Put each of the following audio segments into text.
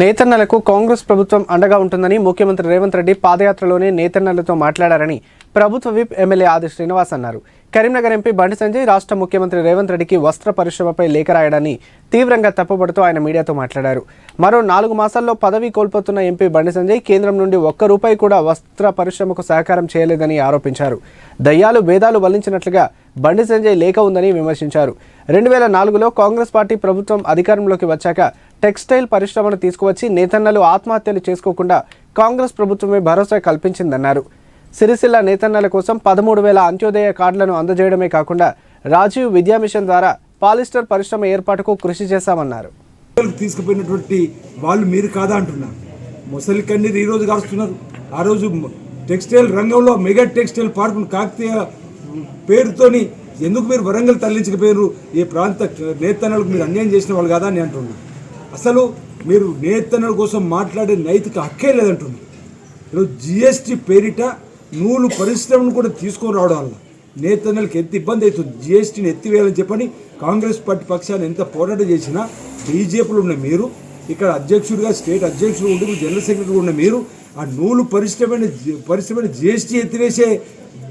నేతన్నలకు కాంగ్రెస్ ప్రభుత్వం అండగా ఉంటుందని ముఖ్యమంత్రి రేవంత్ రెడ్డి పాదయాత్రలోనే నేతన్నలతో మాట్లాడారని ప్రభుత్వ విప్ ఎమ్మెల్యే ఆది శ్రీనివాస్ అన్నారు. కరీంనగర్ ఎంపీ బండి సంజయ్ రాష్ట్ర ముఖ్యమంత్రి రేవంత్ రెడ్డికి వస్త్ర పరిశ్రమపై లేఖ రాయడాన్ని తీవ్రంగా తప్పుపడుతూ ఆయన మీడియాతో మాట్లాడారు. మరో నాలుగు మాసాల్లో పదవి కోల్పోతున్న ఎంపీ బండి సంజయ్ కేంద్రం నుండి ఒక్క రూపాయి కూడా వస్త్ర పరిశ్రమకు సహకారం చేయలేదని ఆరోపించారు. దయ్యాలు భేదాలు వల్లించినట్లుగా బండి సంజయ్ లేఖ ఉందని విమర్శించారు. రెండు వేల నాలుగులో కాంగ్రెస్ పార్టీ ప్రభుత్వం అధికారంలోకి వచ్చాక టెక్స్టైల్ పరిశ్రమను తీసుకువచ్చి నేతన్నలు ఆత్మహత్యలు చేసుకోకుండా కాంగ్రెస్ ప్రభుత్వమే భరోసా కల్పించిందన్నారు. సిరిసిల్ల నేతన్నల కోసం పదమూడు వేల అంత్యోదయ కార్డులను అందజేయడమే కాకుండా రాజీవ్ విద్యా మిషన్ ద్వారా పాలిస్టర్ పరిశ్రమ ఏర్పాటుకు కృషి చేశామన్నారు. తీసుకుపోయినటువంటి వాళ్ళు మీరు కాదా అంటున్నారు ముసలి కన్నీరు ఈ రోజు కాస్తున్నారు ఆ రోజు టెక్స్టైల్ రంగంలో మెగా టెక్స్టైల్ పార్కును కాకతీయ పేరుతోని ఎందుకు మీరు వరంగల్ తరలించకపోయారు ఈ ప్రాంత నేతన్నలకు మీరు అన్యాయం చేసిన వాళ్ళు కాదా అని అంటున్నారు అసలు మీరు నేతన్నల కోసం మాట్లాడే నైతిక హక్కే లేదంటున్నారు ఈరోజు జిఎస్టీ పేరిట నూలు పరిశ్రమను కూడా తీసుకొని రావడం వల్ల నేతన్నలకు ఎంత ఇబ్బంది అవుతుంది? జిఎస్టీని ఎత్తివేయాలని చెప్పని కాంగ్రెస్ పార్టీ పక్షాన్ని ఎంత పోరాటం చేసినా బీజేపీలో ఉన్న మీరు ఇక్కడ అధ్యక్షుడిగా స్టేట్ అధ్యక్షుడు ఉండి జనరల్ సెక్రటరీ ఉన్న మీరు ఆ నూలు పరిశ్రమైన జి- పరిశ్రమని జిఎస్టీ ఎత్తివేసే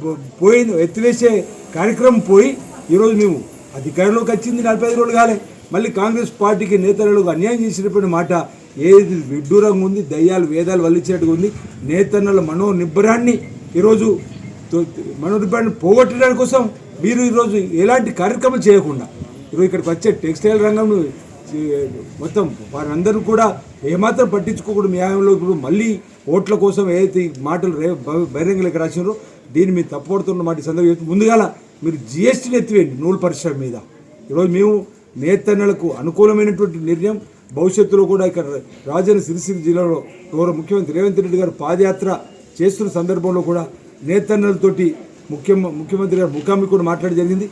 పో- పోయింది ఎత్తివేసే కార్యక్రమం పోయి ఈరోజు మేము అధికారంలోకి వచ్చింది నలభై ఐదు రోజులు కాలే. మళ్ళీ కాంగ్రెస్ పార్టీకి నేతలకు అన్యాయం చేసినటువంటి మాట ఏది విడ్డూరంగా ఉంది దయ్యాలు వేదాలు వల్లించినట్టుగా ఉంది. నేతన్నల మనో నిబ్బరాన్ని ఈరోజు మనోనిబ్బరాన్ని పోగొట్టడానికి కోసం మీరు ఈరోజు ఎలాంటి కార్యక్రమం చేయకుండా ఈరోజు ఇక్కడికి వచ్చే టెక్స్టైల్ రంగం మొత్తం వారందరూ కూడా ఏమాత్రం పట్టించుకోకుండా న్యాయంలో. ఇప్పుడు మళ్ళీ ఓట్ల కోసం ఏదైతే మాటలు రే బహిరంగలకు రాసినారో దీన్ని మీరు తప్పబడుతున్న మాట సందర్భం ముందుగాల మీరు జిఎస్టీని ఎత్తివేయండి నూలు పరిశ్రమ మీద. ఈరోజు మేము నేతన్నలకు అనుకూలమైనటువంటి నిర్ణయం భవిష్యత్తులో కూడా ఇక్కడ రాజన్న సిరిసిరి జిల్లాలో గౌరవ ముఖ్యమంత్రి రేవంత్ రెడ్డి గారు పాదయాత్ర చేస్తున్న సందర్భంలో కూడా నేతన్నలతోటి ముఖ్య ముఖ్యమంత్రి గారు ముఖామి కూడా మాట్లాడడం జరిగింది.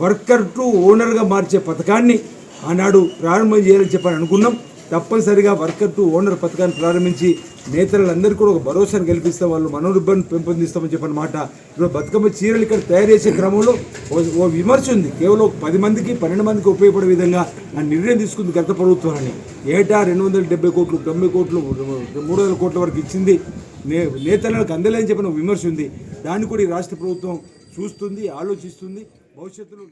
వర్కర్ టు ఓనర్గా మార్చే పథకాన్ని ఆనాడు ప్రారంభం చేయాలని చెప్పని అనుకున్నాం. తప్పనిసరిగా వర్కర్ టు ఓనర్ పథకాన్ని ప్రారంభించి నేతలందరికీ కూడా ఒక భరోసాను కల్పిస్తాం. వాళ్ళు మనోరుబ్బాన్ని పెంపొందిస్తామని చెప్పిన మాట. ఇప్పుడు బతుకమ్మ చీరలు ఇక్కడ తయారు చేసే క్రమంలో ఓ- విమర్శ ఉంది. కేవలం పది మందికి పన్నెండు మందికి ఉపయోగపడే విధంగా ఆ నిర్ణయం తీసుకుంది గత ప్రభుత్వాన్ని. ఏటా రెండు వందల డెబ్బై కోట్లు తొంభై కోట్లు మూడు వందల కోట్ల వరకు ఇచ్చింది నే నేతలకు అందలేని చెప్పిన విమర్శ ఉంది. దాన్ని కూడా ఈ రాష్ట్ర ప్రభుత్వం చూస్తుంది ఆలోచిస్తుంది. భవిష్యత్తులో